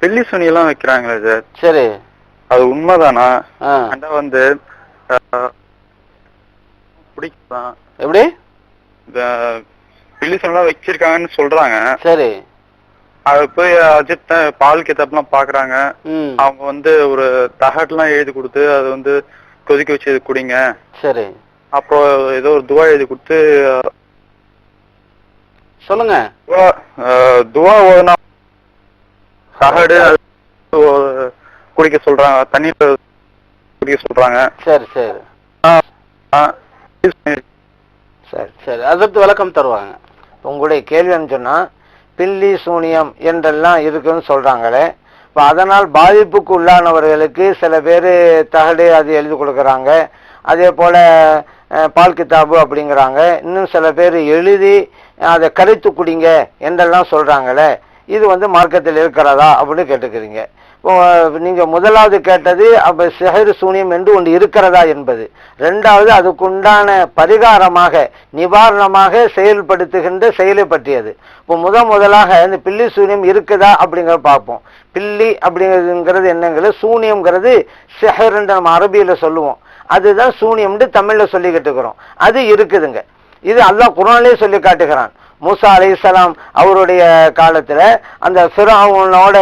பில்லி சுனியெல்லாம் வைக்கிறாங்களே sir. சரி. அது உண்மைதானா? ஆ. அண்டா வந்து பிடிக்கலாம் எப்படி? இந்த பில்லி சுனிலாம் வச்சிருக்காங்கன்னு சொல்றாங்க. சரி. அது போய் அஜித் பால் கிதாப்லாம் பாக்குறாங்க. அவங்க வந்து ஒரு தகட்லாம் எழுதி கொடுத்து அது வந்து கொதிக்க வச்சு இது குடிங்க. சரி. அப்போ ஏதோ ஒரு துவா எழுதி கொடுத்து சொல்லுங்க. துவா ஓதுனா தகடு குடிக்க சொல்றாங்க தண்ணீர் குடிக்க சொல்றாங்க. சரி சரி. சரி சரி. அதற்கு விளக்கம் தருவாங்க. உங்களுடைய கேள்வின்னு சொன்னா பில்லி சூனியம் என்றெல்லாம் இருக்குன்னு சொல்றாங்களே. இப்போ அதனால் பாதிப்புக்கு உள்ளானவர்களுக்கு சில பேர் தகடு அது எழுதி கொடுக்குறாங்க. அதே போல பால் கித்தாபு அப்படிங்கிறாங்க. இன்னும் சில பேர் எழுதி அதை கரைத்து குடிங்க என்றெல்லாம் சொல்றாங்களே. இது வந்து மார்க்கத்தில் இருக்கிறதா அப்படின்னு கேட்டுக்கிறீங்க. இப்போ நீங்க முதலாவது கேட்டது அப்ப சிஹர் சூனியம் என்று ஒன்று இருக்கிறதா என்பது. ரெண்டாவது அதுக்குண்டான பரிகாரமாக நிவாரணமாக செயல்படுத்துகின்ற செயலை பற்றியது. இப்போ முத முதலாக இந்த பில்லி சூனியம் இருக்குதா அப்படிங்கிறத பார்ப்போம். பில்லி அப்படிங்கிறதுங்கிறது என்னங்கிறது சூனியம்ங்கிறது சிஹர்ன்ற நம்ம அரபியில் சொல்லுவோம். அதுதான் சூனியம்னு தமிழில் சொல்லிக்கிட்டு இருக்கிறோம். அது இருக்குதுங்க. இது அல்லா குரான்லயே சொல்லி காட்டுகிறான். மூசா அலிசலாம் அவருடைய காலத்தில் அந்த ஃபிரௌனோட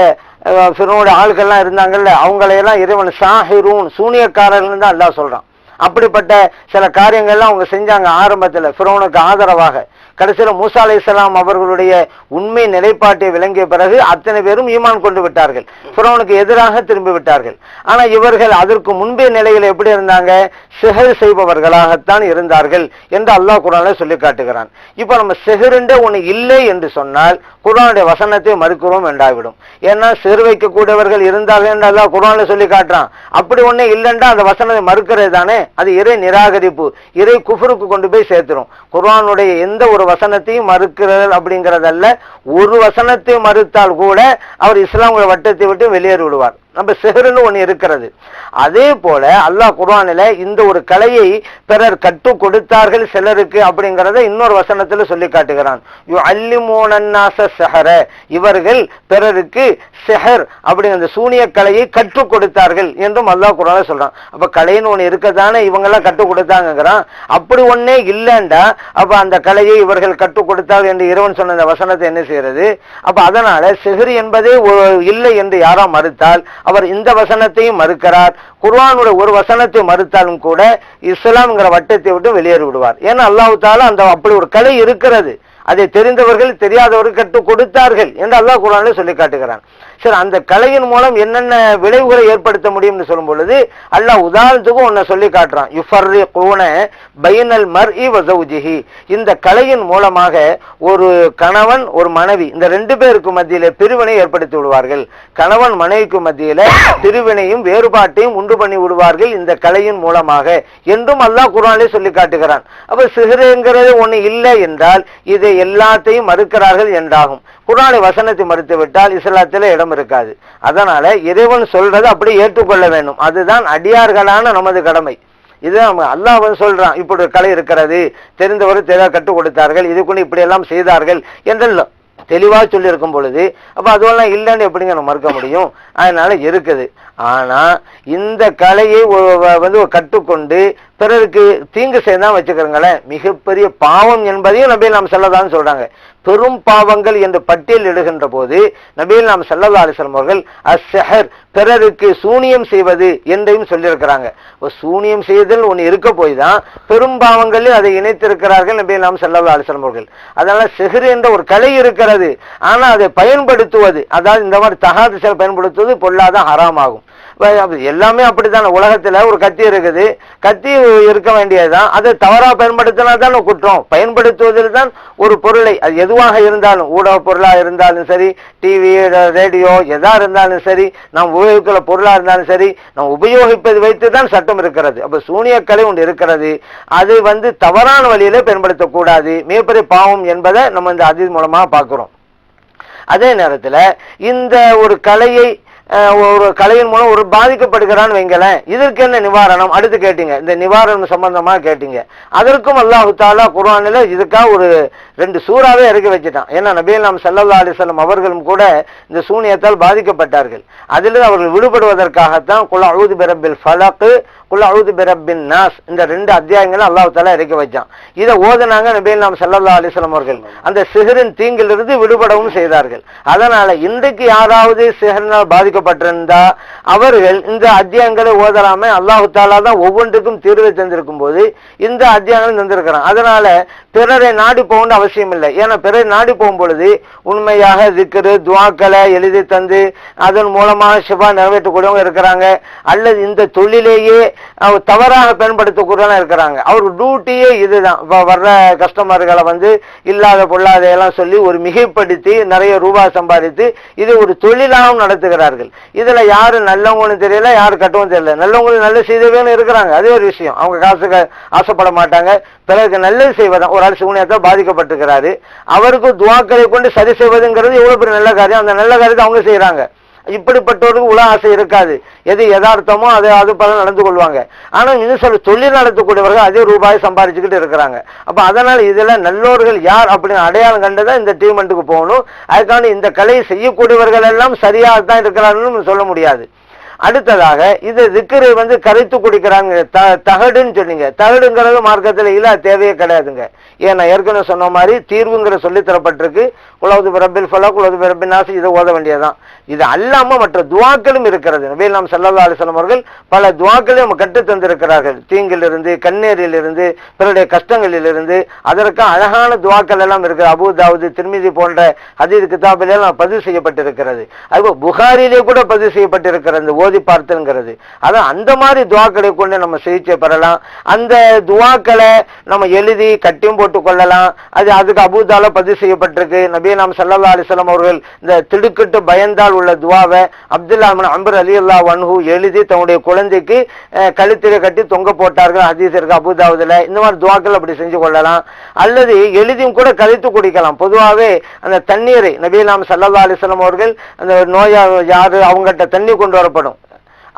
சிறுவனுடைய ஆள்கள்லாம் இருந்தாங்கல்ல அவங்களையெல்லாம் இறைவன் சாஹிரூன் சூனியக்காரர்கள் தான் எல்லாம் சொல்கிறான் அப்படிப்பட்ட சில காரியங்கள்லாம் அவங்க செஞ்சாங்க ஆரம்பத்தில் சிறுவனுக்கு ஆதரவாக. கடைசியில் மூசா அலைஹிஸ்ஸலாம் அவர்களுடைய உண்மை நிலைப்பாட்டை விளங்கிய பிறகு அத்தனை பேரும் ஈமான் கொண்டு விட்டார்கள். புறவனுக்கு எதிராக திரும்பி விட்டார்கள். ஆனால் இவர்கள் அதற்கு முன்பே நிலையில் எப்படி இருந்தாங்க? சிகர் செய்பவர்களாகத்தான் இருந்தார்கள் என்று அல்லாஹ் குரான சொல்லி காட்டுகிறான் இப்போ நம்ம சிகருண்ட ஒன்று இல்லை என்று சொன்னால் குரானுடைய வசனத்தை மறுக்கிறோம் என்றாவிடும். ஏன்னா சிறு வைக்கக்கூடியவர்கள் இருந்தார்கள் என்று அல்லாஹ் சொல்லி காட்டுறான். அப்படி ஒன்றே இல்லைன்றா அந்த வசனத்தை மறுக்கிறது தானே? அது இறை நிராகரிப்பு இறை குஃபருக்கு கொண்டு போய் சேர்த்துரும். குரானுடைய எந்த ஒரு வசனத்தையும் மறுக்கிறது அப்படிங்கிறதல்ல. ஒரு வசனத்தை மறுத்தால் கூட அவர் இஸ்லாமுடைய வட்டத்தை விட்டு வெளியேறி விடுவார் நம்ம செஹருன்னு ஒன்று இருக்கிறது. அதே போல அல்லாஹ் குர்வானில் இந்த ஒரு கலையை பிறர் கற்றுக் கொடுத்தார்கள் சிலருக்கு அப்படிங்கிறத இன்னொரு வசனத்தில் சொல்லி காட்டுகிறான். யு அல்லிமோனன்னாச சஹர. இவர்கள் பிறருக்கு செஹர் அப்படிங்கிற சூனிய கலையை கற்றுக் கொடுத்தார்கள் என்றும் அல்லாஹ் குர்வான சொல்றான். அப்ப கலைன்னு ஒன்று இருக்கதானே இவங்கெல்லாம் கற்றுக் கொடுத்தாங்கிறான் அப்படி ஒன்றே இல்லைண்டா. அப்ப அந்த கலையை இவர்கள் கற்றுக் கொடுத்தார்கள் என்று இறைவன் சொன்ன அந்த வசனத்தை என்ன செய்யறது? அப்ப அதனால சிஹர் என்பதே இல்லை என்று யாரா மறுத்தால் அவர் இந்த வசனத்தையும் மறுக்கிறார். குர்வானுடைய ஒரு வசனத்தை மறுத்தாலும் கூட இஸ்லாம்ங்கிற வட்டத்தை விட்டு வெளியேறி விடுவார் ஏன்னா அல்லாஹு தாலா அந்த அப்படி ஒரு கலை இருக்கிறது. அதை தெரிந்தவர்கள் தெரியாதவர்கள் கற்றுக் கொடுத்தார்கள் என்று அல்லாஹ் குரானில் சொல்லி காட்டுகிறான். சரி அந்த கலையின் மூலம் என்னென்ன விளைவுகளை ஏற்படுத்த முடியும்னு சொல்லும் பொழுது அல்லாஹ் உதாரணத்துக்கும் ஒன்றை சொல்லி காட்டுறான். யுஃபர்ரி கூன பைனல் மர் வசௌஜிஹி இந்த கலையின் மூலமாக ஒரு கணவன் ஒரு மனைவி இந்த ரெண்டு பேருக்கு மத்தியில் பிரிவினை ஏற்படுத்தி விடுவார்கள். கணவன் மனைவிக்கு மத்தியில் பிரிவினையும் வேறுபாட்டையும் உண்டு பண்ணி விடுவார்கள் இந்த கலையின் மூலமாக என்றும் அல்லாஹ் குரானிலே சொல்லி காட்டுகிறான். அப்ப சிஹருங்கிறது ஒன்று இல்லை என்றால் இதை எல்லாத்தையும் மறுக்கிறார்கள் என்றாகும். குரானை வசனத்தை மறுத்து விட்டால் இஸ்லாத்தில் இடம் இருக்காது. அதனால இறைவன் சொல்றது அப்படி ஏற்றுக்கொள்ள வேண்டும். அதுதான் அடியார்களான நமது கடமை. இது நம்ம அல்லாஹ் வந்து சொல்றான் இப்படி கலை இருக்கிறது தெரிந்தவர் தெரியாத கற்றுக் கொடுத்தார்கள் இதுக்குன்னு இப்படி எல்லாம் செய்தார்கள் என்றெல்லாம் தெளிவாக சொல்லியிருக்கும் பொழுது அப்போ அதுவெல்லாம் இல்லைன்னு எப்படிங்க நம்ம மறுக்க முடியும்? அதனால இருக்குது. ஆனால் இந்த கலையை வந்து கற்றுக்கொண்டு பிறருக்கு தீங்கு செய்தான் வச்சுக்கிறங்களேன் மிகப்பெரிய பாவம் என்பதையும் நபியில் நாம் செல்லதான்னு சொல்கிறாங்க பெரும் பாவங்கள் என்று பட்டியல் இடுகின்ற போது நபியில் நாம் செல்லதா அலிஸ்லாம் அவர்கள் அஸ்ஸஹர் பிறருக்கு சூனியம் செய்வது என்றையும் சொல்லியிருக்கிறாங்க. சூனியம் செய்தல் ஒன்று இருக்க போய் தான் பெரும் பாவங்களில் அதை இணைத்திருக்கிறார்கள் நபியில் நாம் செல்லதா அலிஸ்லாம் அவர்கள். அதனால் சிஹர் என்ற ஒரு கலை இருக்கிறது. ஆனால் அதை பயன்படுத்துவது அதாவது இந்த மாதிரி தகாத செயல் பயன்படுத்துவது பொல்லாத ஹராமாகும் எல்லாமே அப்படித்தானே? உலகத்துல ஒரு கத்தி இருக்குது. கத்தி இருக்க வேண்டியதுதான். அதை தவறா பயன்படுத்தினா தான் குற்றம். பயன்படுத்துவதில் தான் ஒரு பொருளை. அது எதுவாக இருந்தாலும் ஊடக பொருளா இருந்தாலும் சரி டிவி ரேடியோ எதா இருந்தாலும் சரி நாம் உபயோகிக்கிற பொருளா இருந்தாலும் சரி நாம் உபயோகிப்பது வைத்து தான் சட்டம் இருக்கிறது. அப்ப சூனியக்கலை ஒன்று இருக்கிறது. அது வந்து தவறான வழியிலே பயன்படுத்தக்கூடாது. மிகப்பெரிய பாவம் என்பதை நம்ம இந்த அதி மூலமா பார்க்கிறோம். அதே நேரத்தில் இந்த ஒரு கலையை ஒரு கலையின் மூலம் ஒரு பாதிக்கப்படுகிறான்னு வைங்களேன். இதற்கு என்ன நிவாரணம்? அடுத்து கேட்டீங்க. இந்த நிவாரணம் சம்பந்தமாக கேட்டீங்க. அதற்கும் அல்லாஹு தாலா குர்ஆனில் இதுக்காக ஒரு ரெண்டு சூறாவே இறக்கி வச்சுட்டான். ஏன்னா நபீல் நாம் சல்லல்லா அலிசல்லம் அவர்களும் கூட இந்த சூனியத்தால் பாதிக்கப்பட்டார்கள். அதிலிருந்து அவர்கள் விடுபடுவதற்காகத்தான் குல அழுது பிரபில் ஃபலக்கு குல அழுது பிரபின் நாஸ் இந்த ரெண்டு அத்தியாயங்களும் அல்லாஹ் தாலா இறக்கி வச்சான். இதை ஓதுனாங்க நபீல் நாம் சல்லல்லா அலிஸ்லாம் அவர்கள். அந்த சிஹரின் தீங்கிலிருந்து விடுபடவும் செய்தார்கள். அதனால இன்றைக்கு யாராவது சிஹரினால் பாதிக்கப்பட்டிருந்தா அவர்கள் இந்த அத்தியாயங்களை ஓதலாம அல்லாஹு தாலா தான் ஒவ்வொன்றுக்கும் தீர்வை தந்திருக்கும் போது இந்த அத்தியாயங்களும் தந்திருக்கிறான். அதனால பிறரை நாடி போகணும் அவசியம் இல்லை ஏன்னா பிறகு நாடி போகும் பொழுது உண்மையாக திக்கரு துவாக்களை எழுதி தந்து அதன் மூலமாக சிவா நிறைவேற்றக்கூடியவங்க இருக்கிறாங்க. அல்லது இந்த தொழிலேயே அவர் தவறாக பயன்படுத்தக்கூடியவங்க இருக்கிறாங்க. அவர் டியூட்டியே இதுதான். இப்போ வர்ற கஸ்டமர்களை வந்து இல்லாத பொல்லாதையெல்லாம் சொல்லி ஒரு மிகைப்படுத்தி நிறைய ரூபாய் சம்பாதித்து இது ஒரு தொழிலாகவும் நடத்துகிறார்கள். இதில் யார் நல்லவங்களும் தெரியல யார் கட்டவும் தெரியல. நல்லவங்களும் நல்ல செய்தவங்களும் இருக்கிறாங்க. அதே ஒரு விஷயம். அவங்க காசுக்கு ஆசைப்பட மாட்டாங்க. பிறருக்கு நல்லது செய்வதான் ஒரு ஆள் சூனியத்தால் பாதிக்கப்பட்டிருக்கிறாரு. அவருக்கு துவாக்களை கொண்டு சரி செய்வதுங்கிறது எவ்வளவு பெரிய நல்ல காரியம். அந்த நல்ல காரியத்தை அவங்க செய்யறாங்க இப்படிப்பட்டவருக்கு உல ஆசை இருக்காது. எது யதார்த்தமோ அது அது பல நடந்து கொள்வாங்க. ஆனா இன்னும் சில தொழில் நடத்தக்கூடியவர்கள் அதே ரூபாய் சம்பாதிச்சுக்கிட்டு இருக்கிறாங்க. அப்ப அதனால இதில் நல்லோர்கள் யார் அப்படின்னு அடையாளம் கண்டுதான் இந்த டீமெண்ட்டுக்கு போகணும். அதுக்கான இந்த கலையை செய்யக்கூடியவர்கள் எல்லாம் சரியாக தான் இருக்கிறாங்கன்னு சொல்ல முடியாது. அடுத்ததாக இது திக்கரை வந்து கரைத்து குடிக்கிறாங்க. த தகடுன்னு சொன்னீங்க. தகடுங்கிறது மார்க்கத்தில் இல்ல தேவையே கிடையாதுங்க. ஏன் நான் ஏற்கனவே சொன்ன மாதிரி தீர்வுங்கிற சொல்லி தரப்பட்டிருக்கு குலவது பிரபில் ஃபலா குலவது பிரபின் நாசி இதை ஓத வேண்டியதுதான். இது அல்லாம மற்ற துவாக்களும் இருக்கிறது. நபீல் நாம் சல்லா அலிஸ்லாம் அவர்கள் பல துவாக்களையும் நம்ம கற்றுத் தந்திருக்கிறார்கள். தீங்கிலிருந்து கண்ணீரிலிருந்து பிறருடைய கஷ்டங்களிலிருந்து. அதற்கு அழகான துவாக்கள் எல்லாம் இருக்குது. அபு தாவூது திருமிதி போன்ற அதீது கிதாபிலெல்லாம் பதிவு செய்யப்பட்டிருக்கிறது. அதுபோல் புகாரிலே கூட பதிவு செய்யப்பட்டிருக்கிறது. அந்த ஓதி பார்த்துங்கிறது அதான் அந்த மாதிரி துவாக்களை கொண்டு நம்ம சிகிச்சை பெறலாம். அந்த துவாக்களை நம்ம எழுதி கட்டியும் போட்டு கொள்ளலாம். அது அதுக்கு அபூதால பதிவு செய்யப்பட்டிருக்கு. நபீ நாம் சல்லா அலிஸ்லாம் அவர்கள் இந்த திடுக்கிட்டு பயந்தால் உள்ள துவாவை அப்துல்லா அம்பர் அலி அல்லா வன்ஹூ எழுதி தன்னுடைய குழந்தைக்கு அஹ், கழுத்திலே கட்டி தொங்க போட்டார்கள். ஹதீஸ் இருக்கு அபுதாவதுல இந்த மாதிரி துவாக்கள் அப்படி செஞ்சு கொள்ளலாம். அல்லது எழுதியும் கூட கழித்து குடிக்கலாம். பொதுவாகவே அந்த தண்ணீரை நபீலாம் நாம் சல்லா அலிஸ்லாம் அவர்கள் அந்த நோயா யாரு அவங்ககிட்ட தண்ணி கொண்டு வரப்படும்.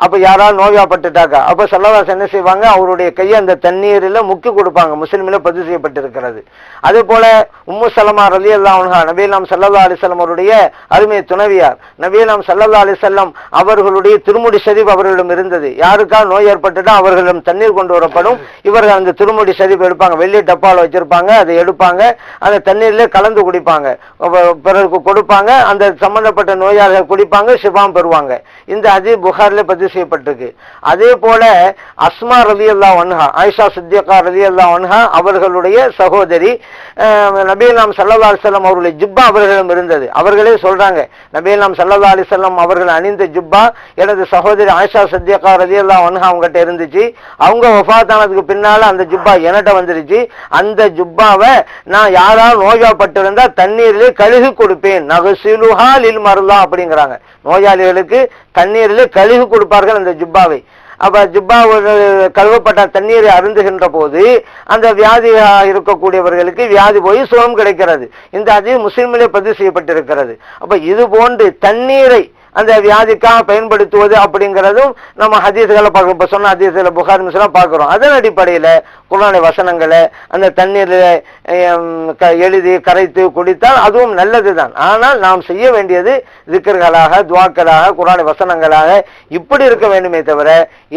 அப்ப யாராவது நோயாப்பட்டுட்டாக்கா அப்ப சல்லவாஸ் என்ன செய்வாங்க? அவருடைய கையை அந்த தண்ணீரில் முக்கி கொடுப்பாங்க. முஸ்லீமில் பதிவு செய்யப்பட்டிருக்கிறது. அதே போல உம்மு சலமா அலி அல்லா நபீலாம் சல்லா அலிசல்லம் அவருடைய அருமை துணவியார் நபீலாம் சல்லல்லா அலிசல்லம் அவர்களுடைய திருமுடி ஷரீப் அவர்களிடம் இருந்தது. யாருக்காவது நோய் ஏற்பட்டுட்டா அவர்களிடம் தண்ணீர் கொண்டு வரப்படும். இவர்கள் அந்த திருமுடி ஷரீப் எடுப்பாங்க. வெள்ளி டப்பால் வச்சிருப்பாங்க. அதை எடுப்பாங்க. அந்த தண்ணீர்ல கலந்து குடிப்பாங்க. பிறருக்கு கொடுப்பாங்க. அந்த சம்பந்தப்பட்ட நோயாளர்கள் குடிப்பாங்க. சிவாம் பெறுவாங்க. இந்த அதி புகாரில் பதிவு செய்யப்பட்டிருக்கு. அதே போல அஸ்மா ரதி அல்லா ஒன்ஹா ஆயிஷா சித்தியக்கா ரதி அல்லா ஒன்ஹா அவர்களுடைய சகோதரி நபீலாம் சல்லா அலிசல்லாம் அவருடைய ஜிப்பா அவர்களிடம் இருந்தது. அவர்களே சொல்றாங்க நபீலாம் சல்லா அலிசல்லாம் அவர்கள் அணிந்த ஜிப்பா எனது சகோதரி ஆயிஷா சத்தியக்கா ரதி அல்லா ஒன்ஹா அவங்ககிட்ட இருந்துச்சு. அவங்க வஃபாத்தானதுக்கு பின்னால அந்த ஜிப்பா என்கிட்ட வந்துருச்சு. அந்த ஜுப்பாவை நான் யாராவது நோயாப்பட்டிருந்தா தண்ணீரிலே கழுகு கொடுப்பேன். நகசிலுஹா லில் மருளா அப்படிங்கிறாங்க. நோயாளிகளுக்கு தண்ணீரிலே கழுகு கொடுப்பார்கள் அந்த ஜுப்பாவை. அப்ப ஜுப்பா கழுவப்பட்ட தண்ணீரை அருந்துகின்ற போது அந்த வியாதி இருக்கக்கூடியவர்களுக்கு வியாதி போய் சுகம் கிடைக்கிறது. இந்த அது முஸ்லிமிலே பதிவு செய்யப்பட்டிருக்கிறது. அப்ப இது போன்று தண்ணீரை அந்த வியாதிக்காக பயன்படுத்துவது அப்படிங்கிறதும் நம்ம ஹதீஸ்களை பார்க்கிறோம். இப்போ சொன்ன ஹதீஸ்களை புகார் மிஸ்லாம் பார்க்குறோம். அதன் அடிப்படையில் குரானை வசனங்களை அந்த தண்ணீரில் எழுதி கரைத்து குடித்தால் அதுவும் நல்லது தான் ஆனால் நாம் செய்ய வேண்டியது திக்கர்களாக துவாக்களாக குரானை வசனங்களாக இப்படி இருக்க வேண்டுமே தவிர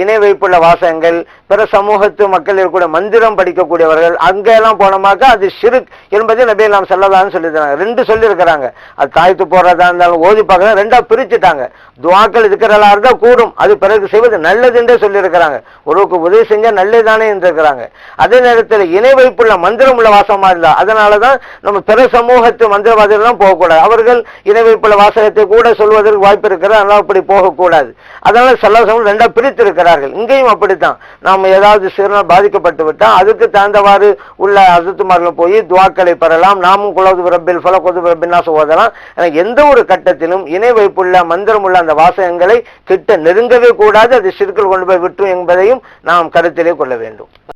இணை வைப்புள்ள வாசகங்கள் பிற சமூகத்து மக்கள் இருக்கக்கூடிய மந்திரம் படிக்கக்கூடியவர்கள் அங்கெல்லாம் போனோமாக்கா அது சிறு என்பதை நபி நாம் சொல்லலாம்னு சொல்லியிருக்கிறாங்க. ரெண்டு சொல்லியிருக்கிறாங்க. அது தாய்த்து போடுறதா இருந்தாலும் ஓதி பார்க்கறது ரெண்டா பிரிச்சுட்டாங்க. துவாக்கள் இருக்கிறதா இருந்தால் கூடும். அது பிறகு செய்வது நல்லது என்றே சொல்லியிருக்கிறாங்க. ஒருவருக்கு உதவி செஞ்சால் நல்லதுதானே இருக்கிறாங்க அதே நேரத்தில் இணை வைப்புள்ள மந்திரம் உள்ள வாசமாக இருந்தால் அதனால தான் நம்ம பிற சமூகத்து மந்திரவாதிகள்லாம் போகக்கூடாது. அவர்கள் இணை வைப்புள்ள வாசகத்தை கூட சொல்வதற்கு வாய்ப்பு இருக்கிறது. அதனால் அப்படி போகக்கூடாது. அதனால் சில சமூகம் ரெண்டா பிரித்து இருக்கிறார்கள் இங்கேயும் அப்படித்தான். நாம் ஏதாவது சிறுநாள் பாதிக்கப்பட்டு விட்டால் அதுக்கு தகுந்தவாறு உள்ள அசத்துமார்கள் போய் துவாக்களை பெறலாம். நாமும் குலது ரப்பில் ஃபல கொது ரப்பின்னாச ஓதலாம் எனக்கு எந்த ஒரு கட்டத்திலும் இணை வைப்புள்ள மந்திரம் உள்ள அந்த வாசகங்களை கிட்ட நெருங்கவே கூடாது. அது சிறுக்கள் கொண்டு போய் விட்டு என்பதையும் நாம் கருத்திலே கொள்ள வேண்டும்.